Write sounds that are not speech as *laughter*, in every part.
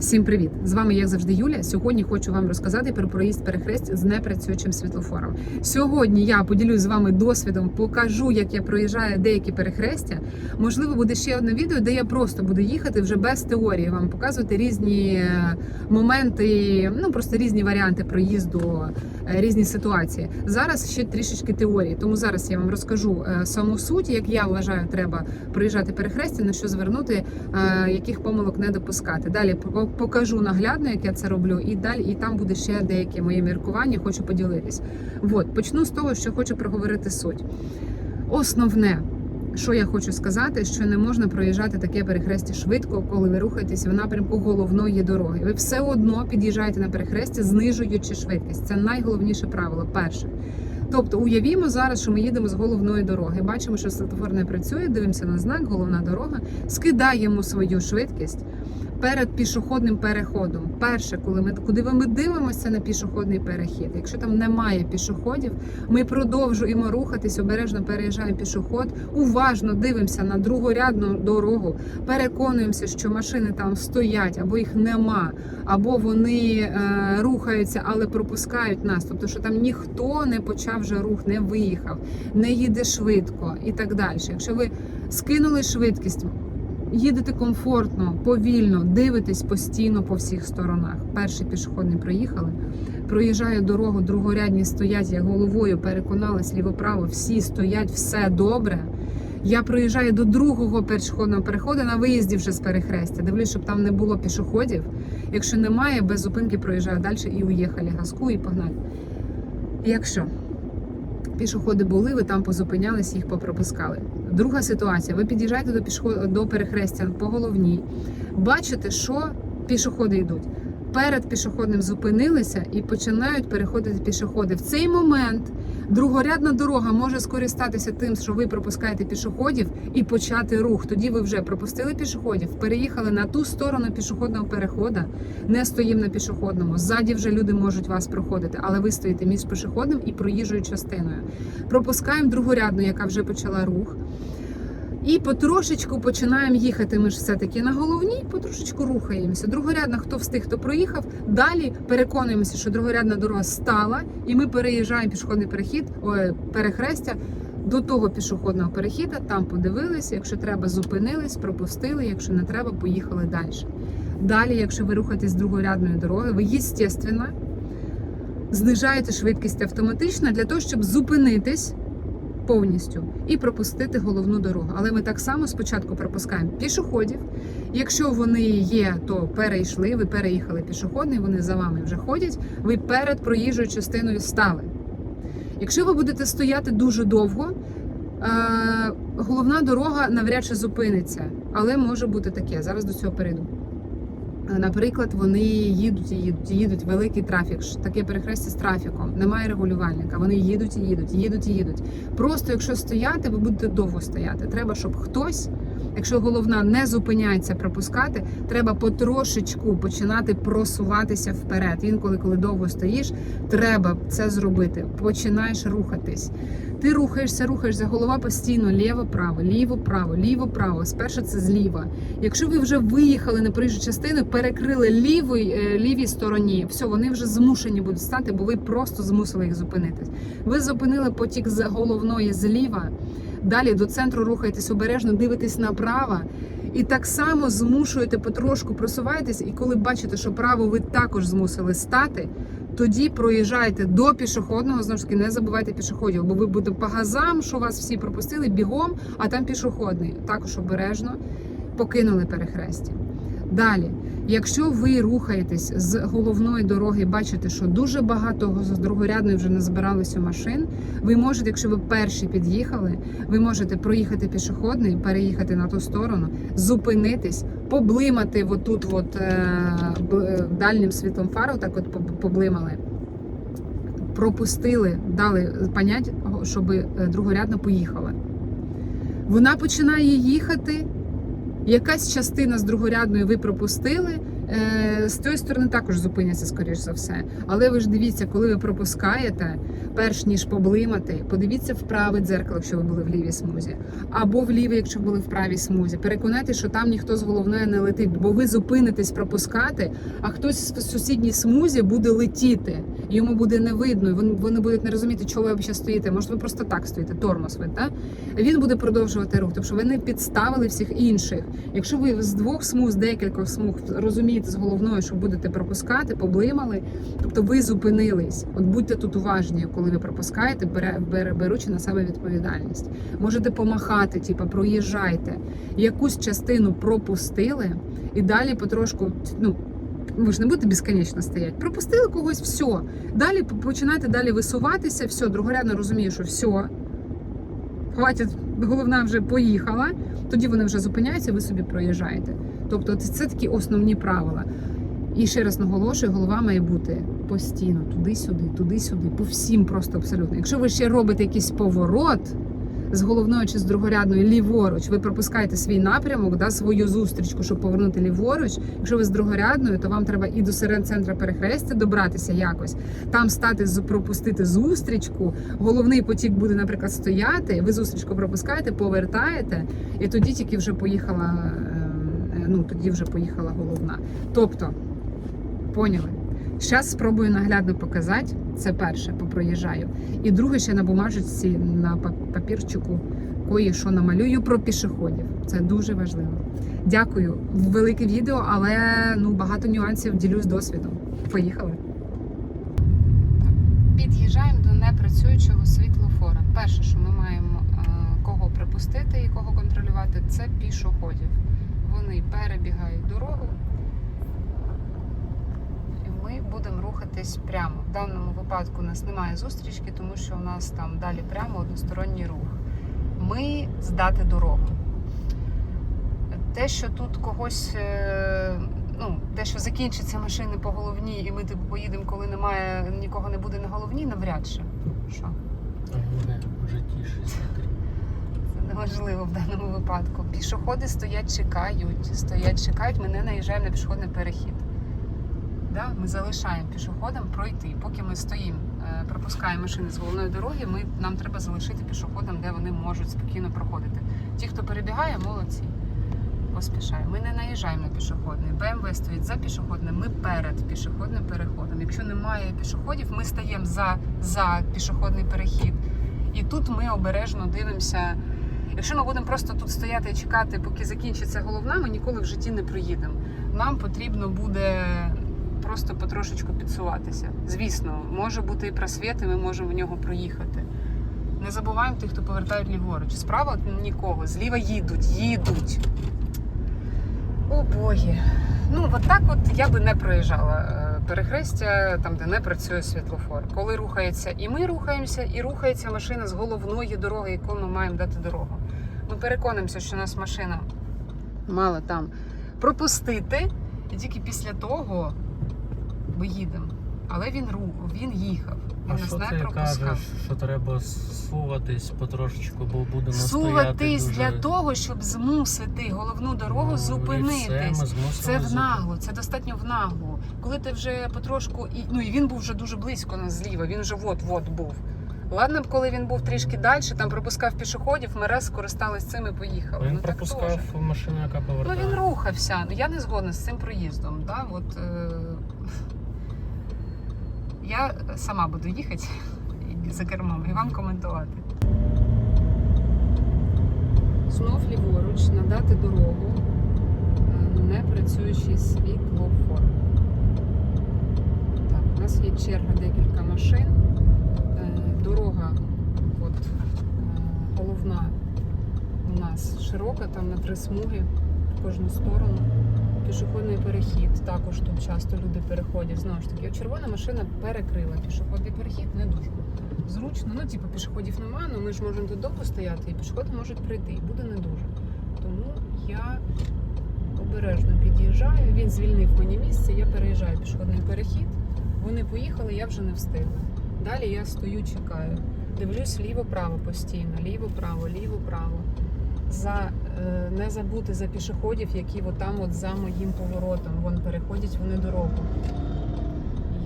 Всім привіт! З вами, як завжди, Юля. Сьогодні хочу вам розказати про проїзд перехрест з непрацюючим світлофором. Сьогодні я поділюсь з вами досвідом, покажу, як я проїжджаю деякі перехрестя. Можливо, буде ще одне відео, де я просто буду їхати вже без теорії, вам показувати різні е, моменти, ну просто різні варіанти проїзду, різні ситуації. Зараз ще трішечки теорії, тому зараз я вам розкажу е, саму суть, як я вважаю, треба проїжджати перехрестя, на що звернути, е, яких помилок не допускати. Далі по- покажу наглядно, як я це роблю, і далі і там буде ще деякі мої міркування. Хочу поділитись. От почну з того, що хочу проговорити суть. Основне. Що я хочу сказати, що не можна проїжджати таке перехрестя швидко, коли ви рухаєтеся в напрямку головної дороги. Ви все одно під'їжджаєте на перехрестя, знижуючи швидкість. Це найголовніше правило. Перше. Тобто, уявімо зараз, що ми їдемо з головної дороги. Бачимо, що світлофор не працює, дивимося на знак, головна дорога, скидаємо свою швидкість перед пішохідним переходом. Перше, коли ми куди ми дивимося на пішохідний перехід. Якщо там немає пішоходів, ми продовжуємо рухатись, обережно переїжджаємо пішоход, уважно дивимося на другорядну дорогу, переконуємося, що машини там стоять, або їх нема, або вони е, рухаються, але пропускають нас. Тобто, що там ніхто не почав вже рух, не виїхав, не їде швидко і так далі. Якщо ви скинули швидкість. Їдете комфортно, повільно, дивитесь постійно по всіх сторонах. Перший пішохідний проїхали. Проїжджаю дорогу, другорядні стоять, я головою переконалась ліво-право, всі стоять, все добре. Я проїжджаю до другого пішохідного переходу на виїзді вже з перехрестя. Дивлюсь, щоб там не було пішоходів. Якщо немає, без зупинки проїжджаю далі і уїхали газку і погнали. Якщо пішоходи були, ви там позупинялись, їх попропускали. Друга ситуація: ви під'їжджаєте до пішоход... до перехрестя по головній, бачите, що пішоходи йдуть. Перед пішоходним зупинилися і починають переходити пішоходи. В цей момент другорядна дорога може скористатися тим, що ви пропускаєте пішоходів і почати рух. Тоді ви вже пропустили пішоходів, переїхали на ту сторону пішохідного переходу, не стоїмо на пішохідному. Ззаді вже люди можуть вас проходити, але ви стоїте між пішоходом і проїжджою частиною. Пропускаємо другорядну, яка вже почала рух. І потрошечку починаємо їхати. Ми ж все-таки на головній, потрошечку рухаємося. Другорядна, хто встиг, хто проїхав. Далі переконуємося, що другорядна дорога стала, і ми переїжджаємо пішохідний перехід, ой, перехрестя до того пішохідного перехіда. Там подивилися. Якщо треба, зупинились, пропустили. Якщо не треба, поїхали далі. Далі, якщо ви рухаєтесь з другорядної дороги, ви естественно, знижаєте швидкість автоматично для того, щоб зупинитись повністю і пропустити головну дорогу. Але ми так само спочатку пропускаємо пішоходів. Якщо вони є, то перейшли, ви переїхали пішохідний, вони за вами вже ходять. Ви перед проїжджою частиною стали. Якщо ви будете стояти дуже довго, е, головна дорога навряд чи зупиниться, але може бути таке. Зараз до цього перейду. Е, Наприклад, вони їдуть і їдуть, і їдуть великий трафік. Таке перехрестя з трафіком, немає регулювальника. Вони їдуть і їдуть, їдуть і їдуть. Просто якщо стояти, ви будете довго стояти. Треба, щоб хтось, якщо головна не зупиняється пропускати, треба потрошечку починати просуватися вперед. Інколи, коли довго стоїш, треба це зробити. Починаєш рухатись. Ти рухаєшся, рухаєшся, голова постійно ліво-право, ліво-право, ліво-право. Спершу це зліва. Якщо ви вже виїхали на проїжджу частину, перекрили лівій, е, лівій стороні, все, вони вже змушені будуть стати, бо ви просто змусили їх зупинитись. Ви зупинили потік з головної зліва. Далі до центру рухаєтесь обережно, дивитесь направо. І так само змушуєте потрошку просуваєтесь, і коли бачите, що право ви також змусили стати, тоді проїжджайте до пішохідного. Знову ж таки, не забувайте пішоходів, бо ви будете по газам, що вас всі пропустили бігом, а там пішохідний. Також обережно покинули перехрестя. Далі, якщо ви рухаєтесь з головної дороги, бачите, що дуже багато з другорядної вже назбиралося машин. Ви можете, якщо ви перші під'їхали, ви можете проїхати пішохідний, переїхати на ту сторону, зупинитись, поблимати отут, от, е, е, дальнім світлом фару, так от поблимали. Пропустили, дали понять, щоб е, другорядна поїхала. Вона починає їхати. Якась частина з другорядної ви пропустили, Е, з тої сторони також зупиняться, скоріш за все. Але ви ж дивіться, коли ви пропускаєте, перш ніж поблимати, подивіться в праве дзеркало, якщо ви були в лівій смузі, або в лівій, якщо були в правій смузі. Переконайтеся, що там ніхто з головної не летить, бо ви зупинитесь пропускати, а хтось в сусідній смузі буде летіти. Йому буде не видно, вони, вони будуть не розуміти, чого ви ще стоїте. Може, ви просто так стоїте, тормоз ви, так? Він буде продовжувати рух, тому що ви не підставили всіх інших. Якщо ви з двох смуг, з декількох смуг розумієте з головною, що будете пропускати, поблимали, тобто ви зупинились. От будьте тут уважні, коли ви пропускаєте, беручи на себе відповідальність. Можете помахати, типу, проїжджайте. Якусь частину пропустили і далі потрошку, ну. Ви ж не будете безконечно стояти. Пропустили когось, все. Далі починайте далі висуватися, все, другорядно розуміє, що все. Хватить, головна вже поїхала. Тоді вони вже зупиняються, ви собі проїжджаєте. Тобто, це такі основні правила. І ще раз наголошую, голова має бути постійно туди-сюди, туди-сюди, по всім просто абсолютно. Якщо ви ще робите якийсь поворот з головною чи з другорядною ліворуч, ви пропускаєте свій напрямок, да, свою зустрічку, щоб повернути ліворуч. Якщо ви з другорядною, то вам треба і до серед центра перехрестя добратися якось, там стати пропустити зустрічку. Головний потік буде, наприклад, стояти. Ви зустрічку пропускаєте, повертаєте, і тоді тільки вже поїхала. е, е, Ну тоді вже поїхала головна. Тобто, поняли? Зараз спробую наглядно показати. Це перше, попроїжджаю. І друге, ще на бумажечці, на па- папірчику, кої що намалюю про пішоходів. Це дуже важливо. Дякую. Велике відео, але ну багато нюансів ділюсь досвідом. Поїхали. Під'їжджаємо до непрацюючого світлофора. Перше, що ми маємо е, кого припустити і кого контролювати, це пішоходів. Вони перебігають дорогу, і ми будемо рухатись прямо. В даному випадку у нас немає зустрічки, тому що у нас там далі прямо односторонній рух. Ми здати дорогу. Те, що тут когось, е, ну, те, що закінчиться машини по головній, і ми типу поїдемо, коли немає, нікого не буде на головній, навряд чи. Що? В житті 63. Це неважливо в даному випадку. Пішоходи стоять, чекають, стоять, чекають. Ми не наїжджаємо на пішохідний перехід. Да? Ми залишаємо пішоходам пройти. Поки ми стоїмо, е, пропускаємо машини з головної дороги, ми, нам треба залишити пішоходам, де вони можуть спокійно проходити. Ті, хто перебігає, молодці. Поспішає. Ми не наїжджаємо на пішохідний. БМВ стоїть за пішохідним, ми перед пішохідним переходом. Якщо немає пішоходів, ми стаємо за, за пішохідний перехід. І тут ми обережно дивимося. Якщо ми будемо просто тут стояти і чекати, поки закінчиться головна, ми ніколи в житті не приїдемо. Нам потрібно буде просто потрошечку підсуватися. Звісно, може бути і просвіт, і ми можемо в нього проїхати. Не забуваємо тих, хто повертають ліворуч. Справа нікого, зліва їдуть, їдуть. О боги. Ну, от так от я би не проїжджала е, перехрестя, там, де не працює світлофор. Коли рухається і ми рухаємося, і рухається машина з головної дороги, яку ми маємо дати дорогу. Ми переконаємося, що нас машина мала там пропустити, і тільки після того ми їдемо. Але він ру, він їхав. Він А нас що не ти пропускав. кажеш, що треба суватись потрошечку, бо будемо Суватись стояти для того, щоб змусити головну дорогу Ну, все, зупинитись. Це в наглу, це достатньо в наглу. Коли ти вже потрошку і ну і він був вже дуже близько нас зліва, він вже от-от був. Ладно, б, коли він був трішки далі, там пропускав пішоходів, ми раз скористались цим і поїхали. Він ну пропускав теж. машину, яка Ну він рухався. Ну я не згодна з цим проїздом. Да? От, е... Я сама буду їхати за кермом і вам коментувати. Знов ліворуч надати дорогу е, не працюючий світлофор. Так, у нас є черга декілька машин. Е, Дорога, от, е, головна у нас широка, там на три смуги в кожну сторону. Пішохідний перехід. Також тут часто люди переходять. Знову ж таки, червона машина перекрила пішохідний перехід не дуже зручно. Ну, типу, пішоходів немає, але ми ж можемо тут довго стояти, і пішоходи можуть прийти, і буде не дуже. Тому я обережно під'їжджаю. Він звільнив мені місце, я переїжджаю пішохідний перехід. Вони поїхали, я вже не встигла. Далі я стою, чекаю. Дивлюсь ліво-право постійно, ліво-право, ліво-право. За е, не забути за пішоходів, які от там от за моїм поворотом. Вон переходять вони дорогу.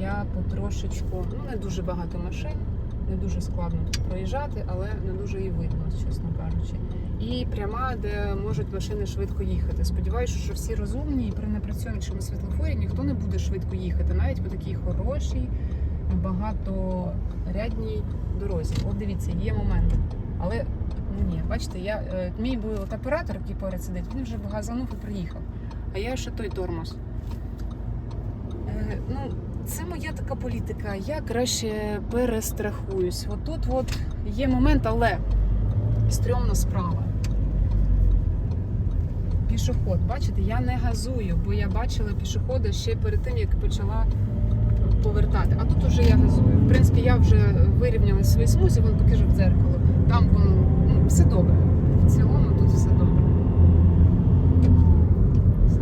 Я потрошечку, ну не дуже багато машин, не дуже складно тут проїжджати, але не дуже і видно, чесно кажучи. І пряма, де можуть машини швидко їхати. Сподіваюся, що всі розумні і при непрацьовуючому світлофорі ніхто не буде швидко їхати, навіть по такій хорошій, багаторядній дорозі. От дивіться, є моменти. Але ні, бачите, я е, мій був оператор, який поряд сидить, він вже газанув і приїхав. А я ще той тормоз. Е, ну, це моя така політика. Я краще перестрахуюсь. От тут от є момент, але стрьомна справа. Пішоход, бачите, я не газую, бо я бачила пішохода ще перед тим, як почала повертати. А тут уже я газую. В принципі, я вже вирівняла свої смузі, вон покажу в дзеркало. Там воно все добре. В цілому тут все добре. Все.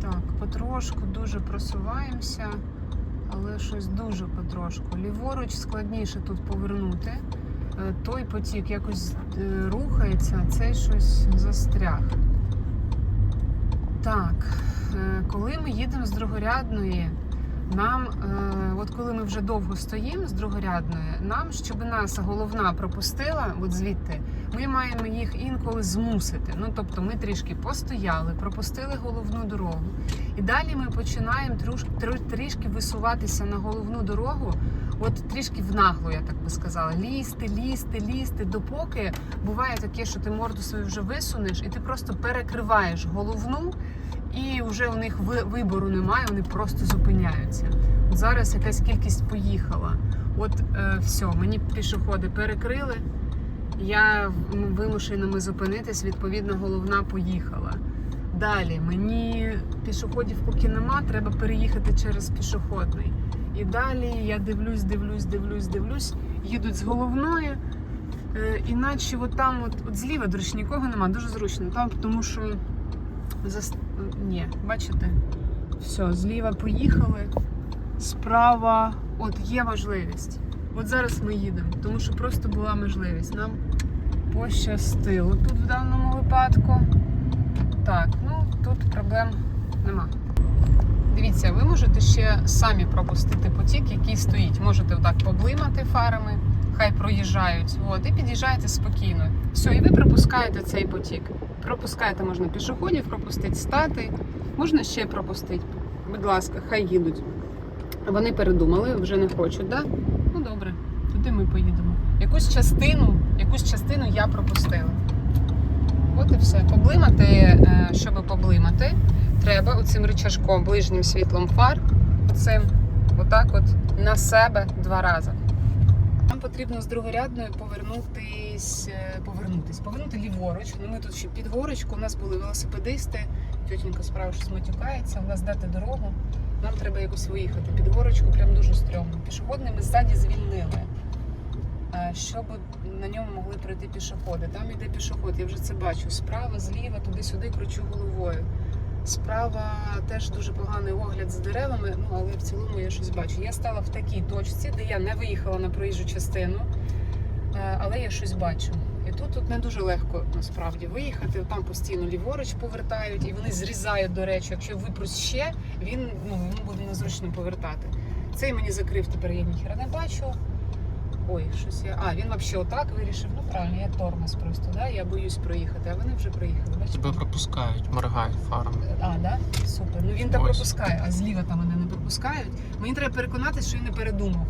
Так, потрошку дуже просуваємося, але щось дуже потрошку. Ліворуч складніше тут повернути. Е, Той потік якось е, рухається, а цей щось застряг. Так, е, коли ми їдемо з другорядної, нам, е, от коли ми вже довго стоїмо з другорядної, нам, щоб нас головна пропустила, от звідти, ми маємо їх інколи змусити. Ну тобто ми трішки постояли, пропустили головну дорогу. І далі ми починаємо трішки висуватися на головну дорогу, от трішки в наглу, я так би сказала, лізти, лізти, лізти, допоки буває таке, що ти морду свою вже висунеш, і ти просто перекриваєш головну, і вже у них вибору немає, вони просто зупиняються. От Зараз якась кількість поїхала. От е, все, мені пішоходи перекрили. Я м, вимушена зупинитись, відповідно, головна поїхала. Далі мені пішоходів поки нема, треба переїхати через пішохідний. І далі я дивлюсь, дивлюсь, дивлюсь, дивлюсь, їдуть з головної. Е, іначе от там, от, от зліва, до речі, нікого нема, дуже зручно. Там, тому що зас... ні, бачите, все, зліва поїхали, справа, от є можливість. От зараз ми їдемо, тому що просто була можливість. Нам пощастило тут в даному випадку. Так, ну тут проблем нема. Дивіться, ви можете ще самі пропустити потік, який стоїть. Можете отак поблимати фарами, хай проїжджають. От, і під'їжджаєте спокійно. Все, і ви пропускаєте цей потік. Пропускаєте, можна пішоходів пропустити, стати, можна ще пропустити. Будь ласка, хай їдуть. Вони передумали, вже не хочуть, да? Ну добре, туди ми поїдемо. Якусь частину, якусь частину я пропустила. От і все. Поблимати, е, щоб поблимати, треба оцим рычажком, ближнім світлом фар, оцим, отак от на себе два рази. Потрібно з другорядної повернутись, е, повернутись, повернути ліворуч. Ну, ми тут ще під горочку, у нас були велосипедисти, тітенька справа щось матюкається, у нас дати дорогу. Нам треба якось виїхати під горочку, прям дуже стрьомно. Пішохідний ми ззаді звільнили, щоб на ньому могли пройти пішоходи. Там іде пішоход, я вже це бачу. Справа, зліва, туди-сюди кручу головою. Справа теж дуже поганий огляд з деревами, ну але в цілому я щось бачу. Я стала в такій точці, де я не виїхала на проїжджу частину, е, але я щось бачу. І тут, тут не дуже легко насправді виїхати. Там постійно ліворуч повертають, і вони зрізають, до речі, якщо випрус ще, він ну йому буде незручно повертати. Цей мені закрив, тепер я ніхера не бачу. Ой, щось я. А, він взагалі отак вирішив. Ну правильно, я тормоз просто, да? я боюсь проїхати, а вони вже проїхали. Бачите? Тебе пропускають, моргають фарами. А, да? Супер. Ну він там Ось. пропускає, а зліва там вони не пропускають. Мені треба переконатися, що він не передумав.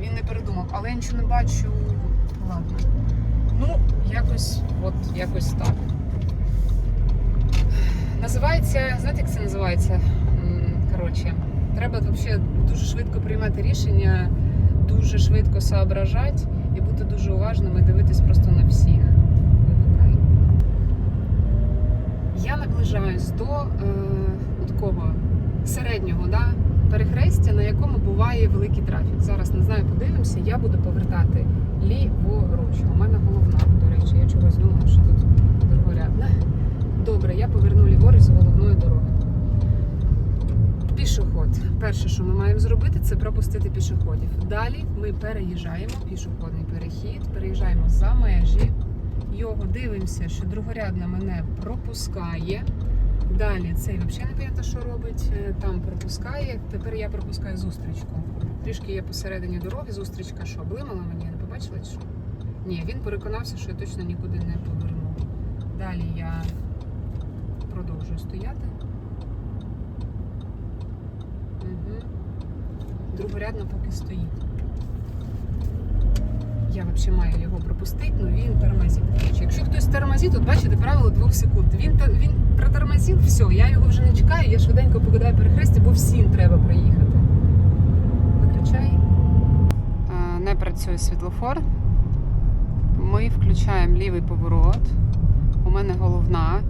Він не передумав, але я нічого не бачу. Ладно. Ну, якось, от якось так. Називається, знаєте, як це називається? Коротше, треба взагалі дуже швидко приймати рішення, дуже швидко соображати і бути дуже уважним і дивитись просто на всіх. Я наближаюсь до е, такого середнього да, перехрестя, на якому буває великий трафік. Зараз не знаю, подивимося, я буду повертати ліворуч. У мене головна, до речі, я чогось думала, що тут другорядна. *laughs* Добре, я поверну ліворуч з головної дороги. Пішоход. Перше, що ми маємо зробити, це пропустити пішоходів. Далі ми переїжджаємо пішохідний перехід, переїжджаємо за межі його, дивимося, що другорядна мене пропускає. Далі цей взагалі не пам'ятаю, що робить. е, Там пропускає. Тепер я пропускаю зустрічку. Трішки є посередині дороги. Зустрічка що, блимала мені? Не побачила чи що? Ні, він переконався, що я точно нікуди не поверну. Далі я продовжую стояти. Другорядно поки стоїть. Я взагалі маю його пропустити, але він тормозить. Якщо хтось тормозить, тут бачите правило двох секунд. Він, він протормозив, все, я його вже не чекаю, я швиденько покидаю перехрестя, бо всім треба проїхати. Виключай. Не працює світлофор. Ми включаємо лівий поворот. У мене головна.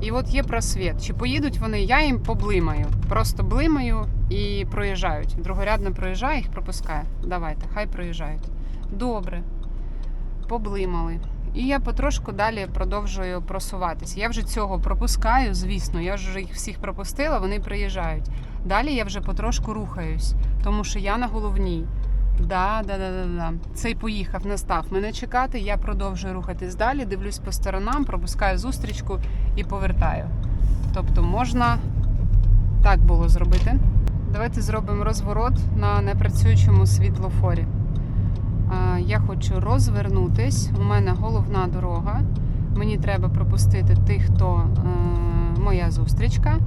І от є просвіт. Чи поїдуть вони, я їм поблимаю. Просто блимаю і проїжджають. Другорядно проїжджає, їх пропускає. Давайте, хай проїжджають. Добре. Поблимали. І я потрошку далі продовжую просуватися. Я вже цього пропускаю, звісно, я вже їх всіх пропустила, вони приїжджають. Далі я вже потрошку рухаюсь, тому що я на головній. Да, да, да, да, да. Цей поїхав, не став мене чекати. Я продовжую рухатись далі, дивлюсь по сторонам, пропускаю зустрічку і повертаю. Тобто можна так було зробити. Давайте зробимо розворот на непрацюючому світлофорі. Я хочу розвернутись. У мене головна дорога. Мені треба пропустити тих, хто е, моя зустрічка.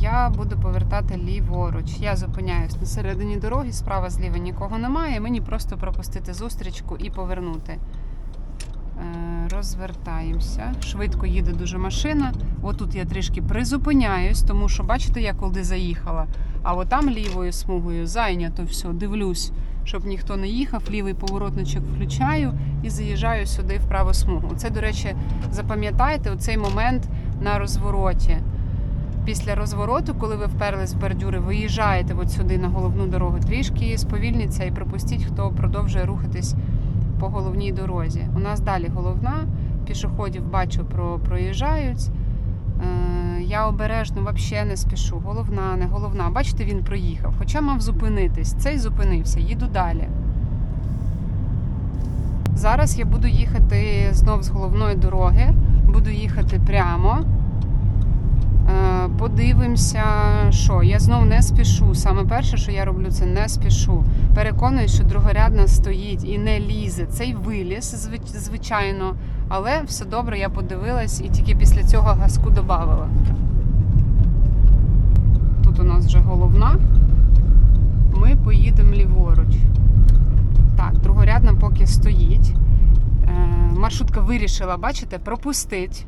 Я буду повертати ліворуч. Я зупиняюсь на середині дороги, справа зліва нікого немає. Мені просто пропустити зустрічку і повернути. Е, Розвертаємося. Швидко їде дуже машина. Отут я трішки призупиняюсь, тому що бачите, я куди заїхала. А от там лівою смугою зайнято все. Дивлюсь, щоб ніхто не їхав. Лівий поворотничок включаю і заїжджаю сюди в праву смугу. Це, до речі, запам'ятайте оцей момент на розвороті. Після розвороту, коли ви вперлись в бордюри, виїжджаєте от сюди на головну дорогу, трішки сповільніться і пропустіть, хто продовжує рухатись по головній дорозі. У нас далі головна, пішоходів бачу, про, проїжджають. Е, я обережно взагалі не спішу. Головна, не головна. Бачите, він проїхав. Хоча мав зупинитись. Цей зупинився, їду далі. Зараз я буду їхати знов з головної дороги, буду їхати прямо. Е, Подивимося, що я знов не спішу. Саме перше, що я роблю, це не спішу. Переконуюсь, що другорядна стоїть і не лізе. Цей виліз, звичайно, але все добре, я подивилась і тільки після цього газку додавала. Тут у нас вже головна. Ми поїдемо ліворуч. Так, другорядна поки стоїть. Е, Маршрутка вирішила, бачите, пропустить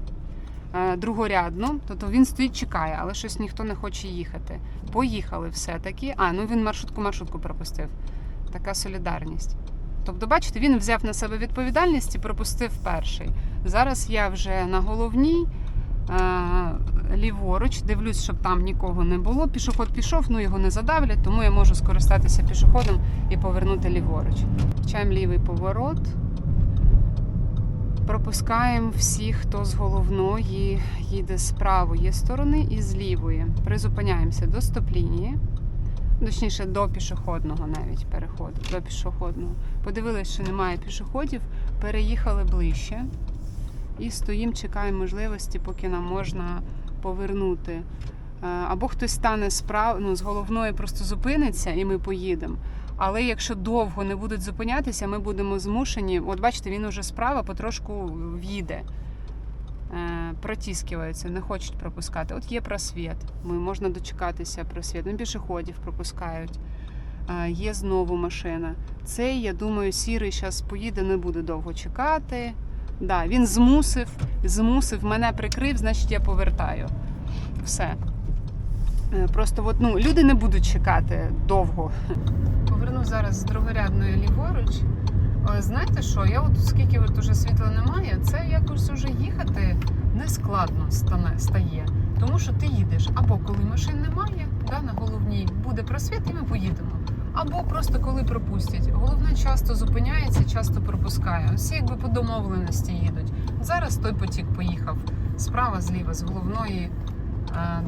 другорядну, тобто він стоїть, чекає, але щось ніхто не хоче їхати. Поїхали все-таки. А, ну він маршрутку маршрутку пропустив. Така солідарність. Тобто, бачите, він взяв на себе відповідальність і пропустив перший. Зараз я вже на головній. е, Ліворуч, дивлюсь, щоб там нікого не було. Пішоход пішов, ну його не задавлять, тому я можу скористатися пішоходом і повернути ліворуч. Включаємо лівий поворот. Пропускаємо всіх, хто з головної їде з правої сторони і з лівої. Призупиняємося до стоп-лінії, точніше до пішохідного навіть переходу, до пішохідного. Подивилися, що немає пішоходів, переїхали ближче і стоїмо, чекаємо можливості, поки нам можна повернути. Е, Або хтось стане справ... ну, з головної, просто зупиниться і ми поїдемо. Але якщо довго не будуть зупинятися, ми будемо змушені. От бачите, він уже справа потрошку в'їде. Е, Протіскиваються, не хочуть пропускати. От є просвіт. Ми можна дочекатися просвіт. Ну, пішоходів пропускають. Е, Є знову машина. Цей, я думаю, сірий зараз поїде, не буде довго чекати. Да, він змусив, змусив, мене прикрив, значить я повертаю. Все. Е, Просто от, ну, люди не будуть чекати довго. Поверну зараз з другорядної ліворуч. Знаєте що? Я от скільки от уже світла немає, це якось уже їхати не складно стане, стає. Тому що ти їдеш або коли машин немає, да, на головній буде просвіт, і ми поїдемо. Або просто коли пропустять. Головне часто зупиняється, часто пропускає. Всі якби по домовленості їдуть. Зараз той потік поїхав справа, зліва, з головної е,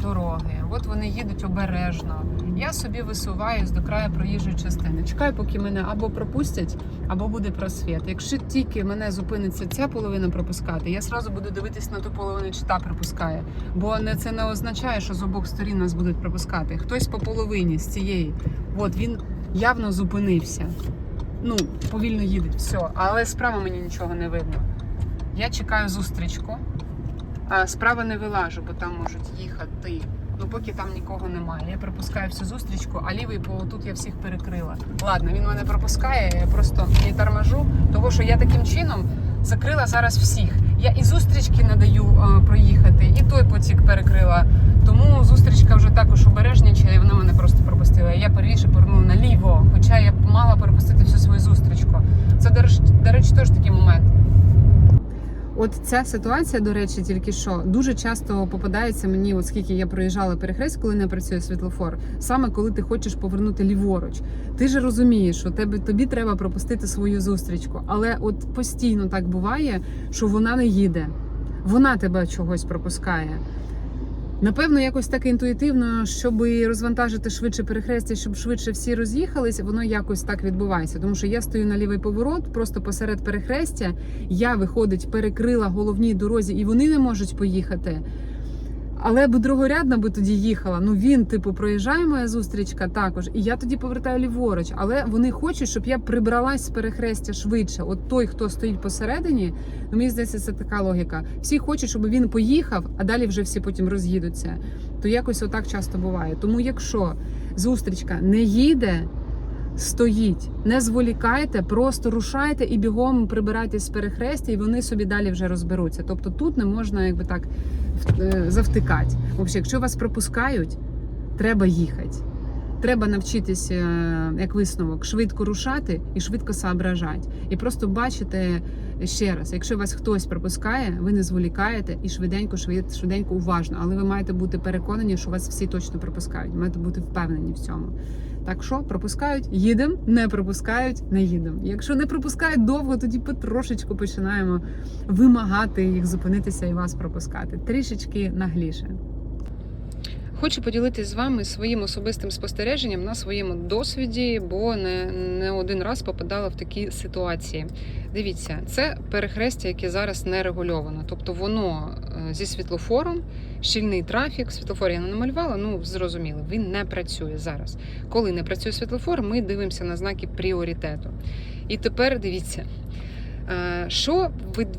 дороги. От вони їдуть обережно. Я собі висуваюсь до краю проїжджої частини. Чекаю, поки мене або пропустять, або буде просвіт. Якщо тільки мене зупиниться ця половина пропускати, я зразу буду дивитись на ту половину, чи та пропускає. Бо це не означає, що з обох сторін нас будуть пропускати. Хтось по половині з цієї. От він явно зупинився. Ну, повільно їде, все. Але справа мені нічого не видно. Я чекаю зустрічку. А справа не вилажу, бо там можуть їхати. Ну, поки там нікого немає. Я пропускаю всю зустрічку, а лівий по тут я всіх перекрила. Ладно, він мене пропускає, я просто не торможу, тому що я таким чином закрила зараз всіх. Я і зустрічки не даю е, проїхати, і той потік перекрила. Тому зустрічка вже також обережнічає, і вона мене просто пропустила. Я первіше повернула наліво, хоча я мала перепустити всю свою зустрічку. Це, до речі, теж такий момент. От ця ситуація, до речі, тільки що дуже часто попадається мені, оскільки я проїжджала перехрест, коли не працює світлофор, саме коли ти хочеш повернути ліворуч. Ти ж розумієш, що тебе тобі треба пропустити свою зустрічку, але от постійно так буває, що вона не їде, вона тебе чогось пропускає. Напевно, якось так інтуїтивно, щоб розвантажити швидше перехрестя, щоб швидше всі роз'їхалися, воно якось так відбувається. Тому що я стою на лівий поворот, просто посеред перехрестя. Я виходить, перекрила головній дорозі, і вони не можуть поїхати. Але б другорядна би тоді їхала. Ну він, типу, проїжджає моя зустрічка також, і я тоді повертаю ліворуч. Але вони хочуть, щоб я прибралась з перехрестя швидше. От той, хто стоїть посередині, ну мені здається, це така логіка. Всі хочуть, щоб він поїхав, а далі вже всі потім роз'їдуться. То якось отак часто буває. Тому, якщо зустрічка не їде. Стоїть, не зволікайте, просто рушайте і бігом прибирайтесь з перехрестя, і вони собі далі вже розберуться. Тобто тут не можна якби так е, завтикати. Взагалі, якщо вас пропускають, треба їхати. Треба навчитися, е, як висновок, швидко рушати і швидко соображати. І просто бачите ще раз, якщо вас хтось пропускає, ви не зволікаєте і швиденько, швид- швиденько, уважно. Але ви маєте бути переконані, що вас всі точно пропускають. Маєте бути впевнені в цьому. Так що пропускають, їдемо, не пропускають, не їдемо. Якщо не пропускають довго, тоді потрошечку починаємо вимагати їх зупинитися і вас пропускати. Трішечки нагліше. Хочу поділитися з вами своїм особистим спостереженням на своєму досвіді, бо не, не один раз попадала в такі ситуації. Дивіться, це перехрестя, яке зараз не регульовано. Тобто воно зі світлофором, щільний трафік. Світлофор я не намалювала, ну зрозуміло, він не працює зараз. Коли не працює світлофор, ми дивимося на знаки пріоритету. І тепер дивіться, е, що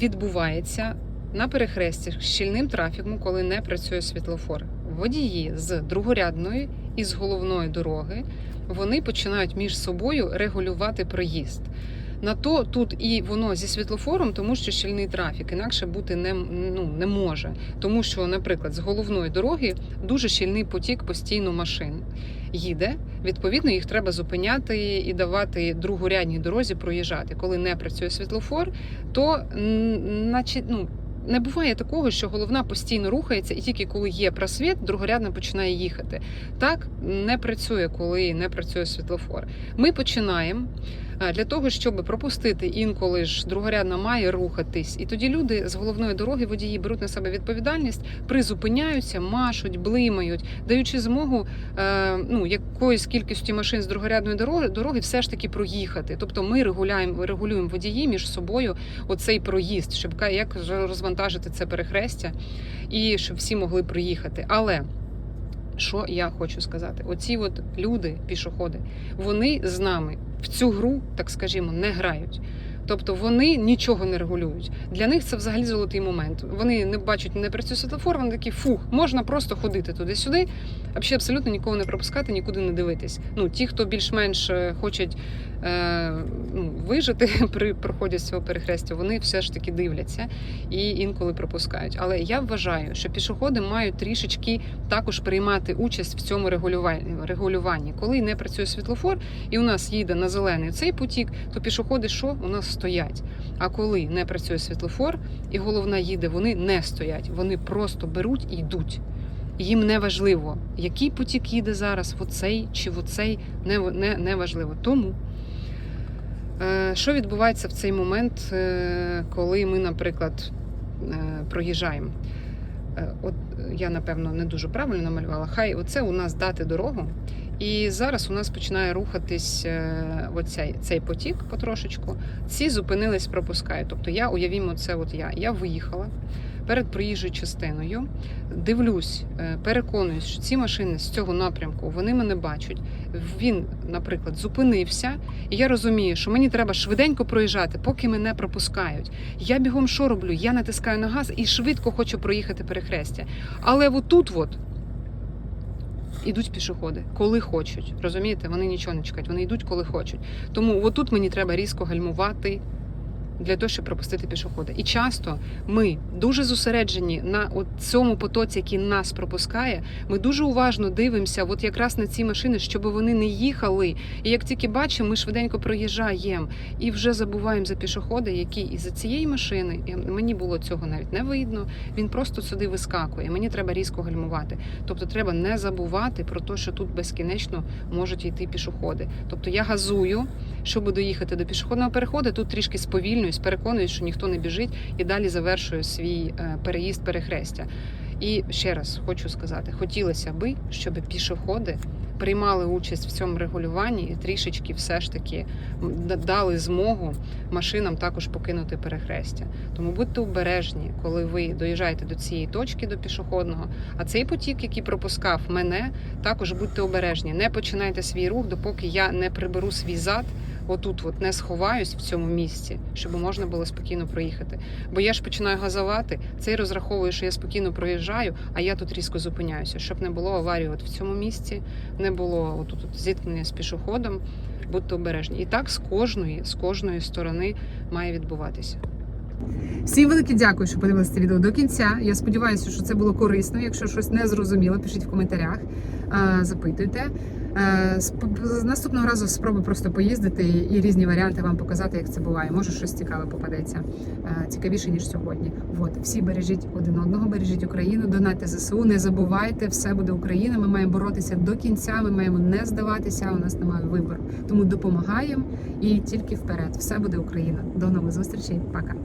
відбувається на перехресті щільним трафіком, коли не працює світлофор. Водії з другорядної і з головної дороги вони починають між собою регулювати проїзд. На то тут і воно зі світлофором, тому що щільний трафік, інакше бути не, ну, не може. Тому що, наприклад, з головної дороги дуже щільний потік постійно машин їде. Відповідно, їх треба зупиняти і давати другорядній дорозі проїжджати. Коли не працює світлофор, то наче, ну, не буває такого, що головна постійно рухається, і тільки коли є просвіт, другорядна починає їхати. Так не працює, коли не працює світлофор. Ми починаємо для того, щоб пропустити інколи ж другорядна має рухатись. І тоді люди з головної дороги водії беруть на себе відповідальність, призупиняються, машуть, блимають, даючи змогу е, ну, якоїсь кількості машин з другорядної дороги, дороги все ж таки проїхати. Тобто ми регуляємо, регулюємо водії між собою оцей проїзд, щоб як розвантажити це перехрестя і щоб всі могли проїхати. Але що я хочу сказати? Оці от люди, пішоходи, вони з нами в цю гру, так скажімо, не грають. Тобто вони нічого не регулюють. Для них це взагалі золотий момент. Вони не бачать, не працює світлофор, вони такі фух, можна просто ходити туди-сюди, а взагалі абсолютно нікого не пропускати, нікуди не дивитись. Ну, ті, хто більш-менш е, хочуть е, ну, вижити *laughs* при проході цього перехрестя, вони все ж таки дивляться і інколи пропускають. Але я вважаю, що пішоходи мають трішечки також приймати участь в цьому регулюванні. Коли не працює світлофор, і у нас їде на зелений цей потік, то пішоходи що у нас стоять. А коли не працює світлофор і головна їде, вони не стоять, вони просто беруть і йдуть. Їм не важливо, який потік їде зараз, в оцей чи в оцей, не, не, не важливо. Тому е, що відбувається в цей момент, е, коли ми, наприклад, е, проїжджаємо? От я напевно не дуже правильно намалювала. Хай оце у нас дати дорогу. І зараз у нас починає рухатись е, оцей, цей потік потрошечку. Ці зупинились, пропускають. Тобто я уявімо, це от я. Я виїхала перед проїжджою частиною, дивлюсь, е, переконуюсь, що ці машини з цього напрямку вони мене бачать. Він, наприклад, зупинився, і я розумію, що мені треба швиденько проїжджати, поки мене пропускають. Я бігом що роблю? Я натискаю на газ і швидко хочу проїхати перехрестя. Але отут от ідуть пішоходи, коли хочуть. Розумієте, вони нічого не чекають, вони йдуть, коли хочуть. Тому отут мені треба різко гальмувати. Для того, щоб пропустити пішоходи. І часто ми дуже зосереджені на цьому потоці, який нас пропускає. Ми дуже уважно дивимося, от якраз на ці машини, щоб вони не їхали. І як тільки бачимо, ми швиденько проїжджаємо і вже забуваємо за пішохода, який із-за цієї машини, і мені було цього навіть не видно. Він просто сюди вискакує. Мені треба різко гальмувати. Тобто, треба не забувати про те, що тут безкінечно можуть йти пішоходи. Тобто я газую, щоб доїхати до пішохідного переходу. Тут трішки сповільнююсь, переконуюсь, що ніхто не біжить, і далі завершую свій е, переїзд перехрестя. І ще раз хочу сказати: хотілося би, щоб пішоходи приймали участь в цьому регулюванні і трішечки все ж таки дали змогу машинам також покинути перехрестя. Тому будьте обережні, коли ви доїжджаєте до цієї точки до пішохідного. А цей потік, який пропускав мене, також будьте обережні. Не починайте свій рух, допоки я не приберу свій зад. Отут от не сховаюсь в цьому місці, щоб можна було спокійно проїхати. Бо я ж починаю газувати, цей розраховує, що я спокійно проїжджаю, а я тут різко зупиняюся, щоб не було аварії от в цьому місці, не було отут от зіткнення з пішоходом. Будьте обережні. І так з кожної, з кожної сторони має відбуватися. Всім велике дякую, що подивилися це відео до кінця. Я сподіваюся, що це було корисно. Якщо щось не зрозуміло, пишіть в коментарях, е, запитуйте. Е, з Наступного разу спробую просто поїздити і різні варіанти вам показати, як це буває. Може, щось цікаве попадеться е, цікавіше ніж сьогодні. От всі бережіть один одного, бережіть Україну, донайте ЗСУ. Не забувайте, все буде Україна. Ми маємо боротися до кінця. Ми маємо не здаватися. У нас немає вибору. Тому допомагаємо і тільки вперед. Все буде Україна. До нових зустрічей. Пока.